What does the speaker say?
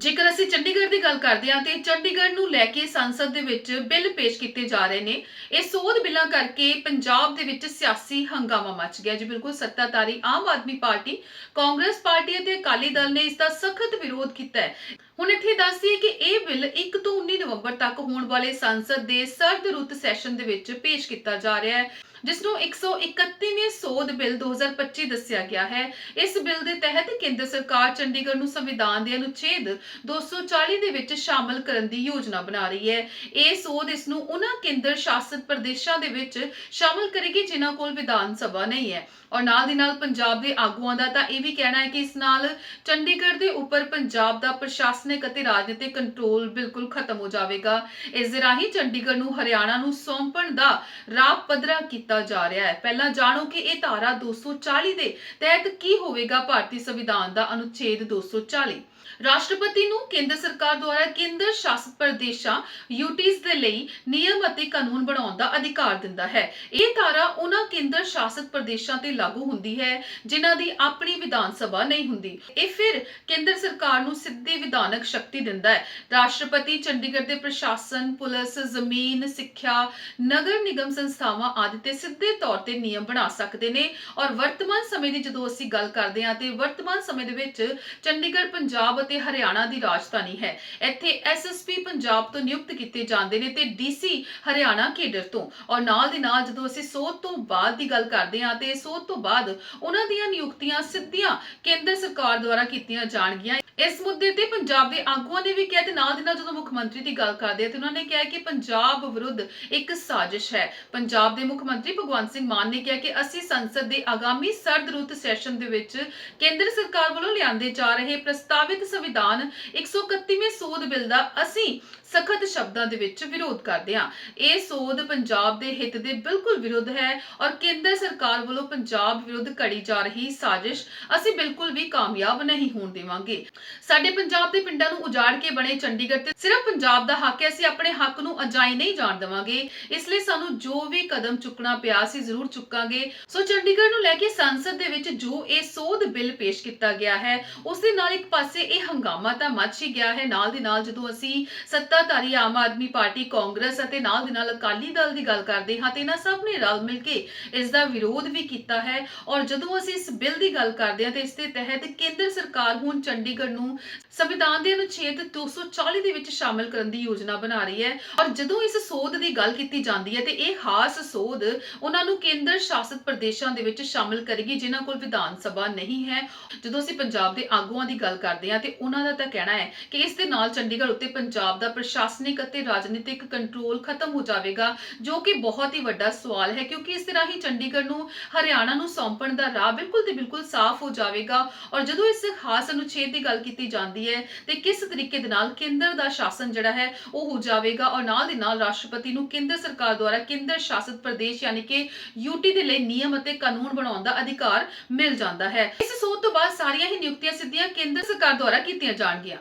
ਜੇਕਰ ਅਸੀਂ ਚੰਡੀਗੜ੍ਹ ਦੀ ਗੱਲ ਕਰਦੇ ਹਾਂ, ਤੇ ਚੰਡੀਗੜ੍ਹ ਨੂੰ ਲੈ ਕੇ ਸੰਸਦ ਦੇ ਵਿੱਚ ਬਿੱਲ ਪੇਸ਼ ਕੀਤੇ ਜਾ ਰਹੇ ਨੇ। ਇਹ ਸੋਧ ਬਿੱਲਾਂ ਕਰਕੇ ਪੰਜਾਬ ਦੇ ਵਿੱਚ ਸਿਆਸੀ ਹੰਗਾਮਾ ਮਚ ਗਿਆ ਜੀ। ਬਿਲਕੁਲ ਸੱਤਾਧਾਰੀ ਆਮ ਆਦਮੀ ਪਾਰਟੀ, ਕਾਂਗਰਸ ਪਾਰਟੀ ਅਤੇ ਅਕਾਲੀ ਦਲ ਨੇ ਇਸ ਦਾ ਸਖਤ ਵਿਰੋਧ ਕੀਤਾ ਹੈ। ਹੁਣ ਇੱਥੇ ਦੱਸਦੀ ਹੈ ਕਿ ਇਹ ਬਿੱਲ 1 ਤੋਂ 19 ਨਵੰਬਰ ਤੱਕ ਹੋਣ ਵਾਲੇ ਸੰਸਦ ਦੇ ਸਰਦ ਰੁੱਤ ਸੈਸ਼ਨ ਦੇ ਵਿੱਚ ਪੇਸ਼ ਕੀਤਾ ਜਾ ਰਿਹਾ ਹੈ, ਜਿਸ ਨੂੰ 131ਵੇਂ ਸੋਧ ਬਿੱਲ 2025 ਦੱਸਿਆ ਗਿਆ ਹੈ। ਇਸ ਬਿੱਲ ਦੇ ਤਹਿਤ ਕੇਂਦਰ ਸਰਕਾਰ ਚੰਡੀਗੜ੍ਹ ਨੂੰ ਸੰਵਿਧਾਨ ਦੇ ਅਨੁਛੇਦ 240 ਦੇ ਵਿੱਚ ਸ਼ਾਮਲ ਕਰਨ ਦੀ ਯੋਜਨਾ ਬਣਾ ਰਹੀ ਹੈ। ਇਹ ਸੋਧ ਇਸ ਨੂੰ ਉਹਨਾਂ ਕੇਂਦਰ ਸ਼ਾਸਿਤ ਪ੍ਰਦੇਸ਼ਾਂ ਦੇ ਵਿੱਚ ਸ਼ਾਮਲ ਕਰੇਗੀ, ਜਿਨ੍ਹਾਂ ਕੋਲ ਵਿਧਾਨ ਸਭਾ ਨਹੀਂ ਹੈ। ਔਰ ਨਾਲ ਦੀ ਨਾਲ ਪੰਜਾਬ ਦੇ ਆਗੂਆਂ ਦਾ ਤਾਂ ਇਹ ਵੀ ਕਹਿਣਾ ਹੈ ਕਿ ਇਸ ਨਾਲ ਚੰਡੀਗੜ੍ਹ ਦੇ ਉੱਪਰ ਪੰਜਾਬ ਦਾ ਪ੍ਰਸ਼ਾਸਨਿਕ ਅਤੇ ਰਾਜਨੀਤਿਕ ਕੰਟਰੋਲ ਬਿਲਕੁਲ ਖਤਮ ਹੋ ਜਾਵੇਗਾ। ਇਸ ਦੇ ਰਾਹੀਂ ਚੰਡੀਗੜ੍ਹ ਨੂੰ ਹਰਿਆਣਾ ਨੂੰ ਸੌਂਪਣ ਦਾ ਰਾਹ ਪੱਧਰਾ ਕੀਤਾ ਜਾ ਰਿਹਾ ਹੈ। ਪਹਿਲਾਂ ਜਾਣੋ ਕਿ ਇਹ ਧਾਰਾ 240 ਦੇ ਤਹਿਤ ਕੀ ਹੋਵੇਗਾ, ਭਾਰਤੀ ਸੰਵਿਧਾਨ ਦਾ ਅਨੁਛੇਦ 240 ਰਾਸ਼ਟਰਪਤੀ ਨੂੰ ਕੇਂਦਰ ਸਰਕਾਰ ਦੁਆਰਾ ਕੇਂਦਰ ਸ਼ਾਸਿਤ ਪ੍ਰਦੇਸ਼ਾਂ ਯੂਟੀਜ਼ ਦੇ ਲਈ ਨਿਯਮ ਅਤੇ ਕਾਨੂੰਨ ਬਣਾਉਣ ਦਾ ਅਧਿਕਾਰ ਦਿੰਦਾ ਹੈ। ਇਹ ਧਾਰਾ ਉਹਨਾਂ ਕੇਂਦਰ ਸ਼ਾਸਿਤ ਪ੍ਰਦੇਸ਼ਾਂ ਤੇ ਲਾਗੂ ਹੁੰਦੀ ਹੈ, ਜਿਨ੍ਹਾਂ ਦੀ ਆਪਣੀ ਵਿਧਾਨ ਸਭਾ ਨਹੀਂ ਹੁੰਦੀ। ਇਹ ਫਿਰ ਕੇਂਦਰ ਸਰਕਾਰ ਨੂੰ ਸਿੱਧੀ ਵਿਧਾਨਕ ਸ਼ਕਤੀ ਦਿੰਦਾ ਹੈ। ਰਾਸ਼ਟਰਪਤੀ, ਚੰਡੀਗੜ੍ਹ ਦੇ ਪ੍ਰਸ਼ਾਸਨ, ਪੁਲਿਸ, ਜ਼ਮੀਨ, ਸਿੱਖਿਆ, ਨਗਰ ਨਿਗਮ ਸੰਸਥਾਵਾਂ ਆਦਿ ਤੇ ਸਿੱਧੇ ਤੌਰ ਤੇ ਨਿਯਮ ਬਣਾ ਸਕਦੇ ਨੇ। ਔਰ ਵਰਤਮਾਨ ਸਮੇਂ ਦੀ ਜਦੋਂ ਅਸੀਂ ਗੱਲ ਕਰਦੇ ਹਾਂ ਤੇ ਵਰਤਮਾਨ ਸਮੇਂ ਦੇ ਵਿੱਚ ਚੰਡੀਗੜ੍ਹ, ਪੰਜਾਬ ਅਤੇ ਹਰਿਆਣਾ ਦੀ ਰਾਜਧਾਨੀ ਹੈ। ਇੱਥੇ ਐਸਐਸਪੀ ਪੰਜਾਬ ਤੋਂ ਨਿਯੁਕਤ ਕੀਤੇ ਜਾਂਦੇ ਨੇ ਤੇ ਡੀਸੀ ਹਰਿਆਣਾ ਕੇਡਰ ਤੋਂ। ਔਰ ਨਾਲ ਦੀ ਨਾਲ ਜਦੋਂ ਅਸੀਂ ਸੋਧ ਤੋਂ ਬਾਅਦ ਦੀ ਗੱਲ ਕਰਦੇ ਹਾਂ ਤੇ ਸੋਧ ਤੋਂ ਬਾਅਦ ਉਹਨਾਂ ਦੀਆਂ ਨਿਯੁਕਤੀਆਂ ਸਿੱਧੀਆਂ ਕੇਂਦਰ ਸਰਕਾਰ ਦੁਆਰਾ ਕੀਤੀਆਂ ਜਾਣਗੀਆਂ। ਇਸ ਮੁੱਦੇ ਤੇ ਪੰਜਾਬ ਦੇ ਆਗੂਆਂ ਨੇ ਵੀ ਕਿਹਾ ਤੇ ਨਾਲ ਦੀ ਨਾਲ ਜਦੋਂ ਮੁੱਖ ਮੰਤਰੀ ਦੀ ਗੱਲ ਕਰਦੇ ਆ ਤੇ ਉਹਨਾਂ ਨੇ ਕਿਹਾ ਕਿ ਪੰਜਾਬ ਵਿਰੁੱਧ ਇੱਕ ਸਾਜ਼ਿਸ਼ ਹੈ। ਪੰਜਾਬ ਦੇ ਮੁੱਖ ਮੰਤਰੀ ਭਗਵੰਤ ਸਿੰਘ ਮਾਨ ਨੇ ਕਿਹਾ ਕਿ ਅਸੀਂ ਸੰਸਦ ਦੇ ਆਗਾਮੀ ਸਰਦ ਰੁੱਤ ਸੈਸ਼ਨ ਦੇ ਵਿੱਚ ਕੇਂਦਰ ਸਰਕਾਰ ਵੱਲੋਂ ਲਿਆਂਦੇ ਜਾ ਰਹੇ ਪ੍ਰਸਤਾਵਿਤ ਸੰਵਿਧਾਨ 131ਵੇਂ ਸੋਧ ਬਿੱਲ ਦਾ ਅਸੀਂ ਸਖਤ ਸ਼ਬਦਾਂ ਦੇ ਵਿੱਚ ਵਿਰੋਧ ਕਰਦੇ ਹਾਂ। ਇਹ ਸੋਧ ਪੰਜਾਬ ਦੇ ਹਿੱਤ ਦੇ ਬਿਲਕੁਲ ਵਿਰੁੱਧ ਹੈ ਔਰ ਕੇਂਦਰ ਸਰਕਾਰ ਵੱਲੋਂ ਪੰਜਾਬ ਵਿਰੁੱਧ ਘੜੀ ਜਾ ਰਹੀ ਸਾਜ਼ਿਸ਼ ਅਸੀਂ ਬਿਲਕੁਲ ਵੀ ਕਾਮਯਾਬ ਨਹੀਂ ਹੋਣ ਦੇਵਾਂਗੇ। ਸਾਡੇ ਪੰਜਾਬ ਦੇ ਪਿੰਡਾਂ ਨੂੰ ਉਜਾੜ ਕੇ ਬਣੇ ਚੰਡੀਗੜ੍ਹ ਤੇ ਸਿਰਫ ਪੰਜਾਬ ਦਾ ਹੱਕ ਹੈ, ਅਸੀਂ ਆਪਣੇ ਹੱਕ ਨੂੰ ਅਜਾਈ ਨਹੀਂ ਜਾਣ ਦੇਵਾਂਗੇ। ਇਸ ਲਈ ਸਾਨੂੰ ਜੋ ਵੀ ਕਦਮ ਚੁੱਕਣਾ ਪਿਆ ਸੀ ਜ਼ਰੂਰ ਚੁੱਕਾਂਗੇ। ਸੋ ਚੰਡੀਗੜ੍ਹ ਨੂੰ ਲੈ ਕੇ ਸੰਸਦ ਦੇ ਵਿੱਚ ਜੋ ਇਹ ਸੋਧ ਬਿੱਲ ਪੇਸ਼ ਕੀਤਾ ਗਿਆ ਹੈ, ਉਸ ਦੇ ਨਾਲ ਇੱਕ ਪਾਸੇ ਇਹ ਹੰਗਾਮਾ ਤਾਂ ਮੱਚ ਹੀ ਗਿਆ ਹੈ। ਨਾਲ ਦੀ ਨਾਲ ਜਦੋਂ ਅਸੀਂ ਸੱਤਾਧਾਰੀ ਆਮ ਆਦਮੀ ਪਾਰਟੀ, ਕਾਂਗਰਸ ਅਤੇ ਨਾਲ ਦੀ ਨਾਲ ਅਕਾਲੀ ਦਲ ਦੀ ਗੱਲ ਕਰਦੇ ਹਾਂ, ਤੇ ਇਹਨਾਂ ਸਭ ਨੇ ਰਲ ਮਿਲ ਕੇ ਇਸ ਦਾ ਵਿਰੋਧ ਵੀ ਕੀਤਾ ਹੈ। ਔਰ ਜਦੋਂ ਅਸੀਂ ਇਸ ਬਿੱਲ ਦੀ ਗੱਲ ਕਰਦੇ ਹਾਂ, ਤੇ ਇਸ ਦੇ ਤਹਿਤ ਕੇਂਦਰ ਸਰਕਾਰ ਹੁਣ ਚੰਡੀਗੜ੍ਹ ਨੂੰ ਸੰਵਿਧਾਨ ਦੇ ਅਨੁਛੇਦ 240 ਦੇ ਵਿੱਚ ਸ਼ਾਮਲ ਕਰਨ ਦੀ ਯੋਜਨਾ ਬਣਾ ਰਹੀ ਹੈ। ਔਰ ਜਦੋਂ ਇਸ ਸੋਧ ਦੀ ਗੱਲ ਕੀਤੀ ਜਾਂਦੀ ਹੈ, ਤੇ ਇਹ ਖਾਸ ਸੋਧ ਉਹਨਾਂ ਨੂੰ ਕੇਂਦਰ ਸ਼ਾਸਿਤ ਪ੍ਰਦੇਸ਼ਾਂ ਦੇ ਵਿੱਚ ਸ਼ਾਮਲ ਕਰੇਗੀ, ਜਿਨ੍ਹਾਂ ਕੋਲ ਵਿਧਾਨ ਸਭਾ ਨਹੀਂ ਹੈ। ਜਦੋਂ ਅਸੀਂ ਪੰਜਾਬ ਦੇ ਆਗੂਆਂ ਦੀ ਗੱਲ ਕਰਦੇ ਹਾਂ ਤੇ ਉਹਨਾਂ ਦਾ ਤਾਂ ਕਹਿਣਾ ਹੈ ਕਿ ਇਸ ਦੇ ਨਾਲ ਚੰਡੀਗੜ੍ਹ ਉੱਤੇ ਪੰਜਾਬ ਦਾ ਪ੍ਰਸ਼ਾਸਨਿਕ ਅਤੇ ਰਾਜਨੀਤਿਕ ਕੰਟਰੋਲ ਖਤਮ ਹੋ ਜਾਵੇਗਾ, ਜੋ ਕਿ ਬਹੁਤ ਹੀ ਵੱਡਾ ਸਵਾਲ ਹੈ, ਕਿਉਂਕਿ ਇਸ ਤਰ੍ਹਾਂ ਹੀ ਚੰਡੀਗੜ੍ਹ ਨੂੰ ਹਰਿਆਣਾ ਨੂੰ ਸੌਂਪਣ ਦਾ ਰਾਹ ਬਿਲਕੁਲ ਤੇ ਬਿਲਕੁਲ ਸਾਫ਼ ਹੋ ਜਾਵੇਗਾ ਔਰ ਜਦੋਂ ਇਸ ਖਾਸ ਅਨੁਛੇਦ ਦੀ ਗੱਲ ਕੀਤੀ ਜਾਂਦੀ ਹੈ, ਤੇ ਕਿਸ ਤਰੀਕੇ ਦੇ ਨਾਲ ਕੇਂਦਰ ਦਾ ਸ਼ਾਸਨ ਜਿਹੜਾ ਹੈ, ਉਹ ਹੋ ਜਾਵੇਗਾ ਔਰ ਨਾਲ ਦੀ ਨਾਲ ਰਾਸ਼ਟਰਪਤੀ ਨੂੰ ਕੇਂਦਰ ਸਰਕਾਰ ਦੁਆਰਾ ਕੇਂਦਰ ਸ਼ਾਸਿਤ ਪ੍ਰਦੇਸ਼ ਯਾਨੀ ਕਿ ਯੂਟੀ ਦੇ ਲਈ ਨਿਯਮ ਅਤੇ ਕਾਨੂੰਨ ਬਣਾਉਣ ਦਾ ਅਧਿਕਾਰ ਮਿਲ ਜਾਂਦਾ ਹੈ। ਇਸ ਸੋਧ ਤੋਂ ਬਾਅਦ ਸਾਰੀਆਂ ਹੀ ਨਿਯੁਕਤੀਆਂ ਸਿੱਧੀਆਂ ਕੇਂਦਰ ਸਰਕਾਰ ਦੁਆਰਾ ਕੀਤੀਆਂ ਜਾਣਗੀਆਂ।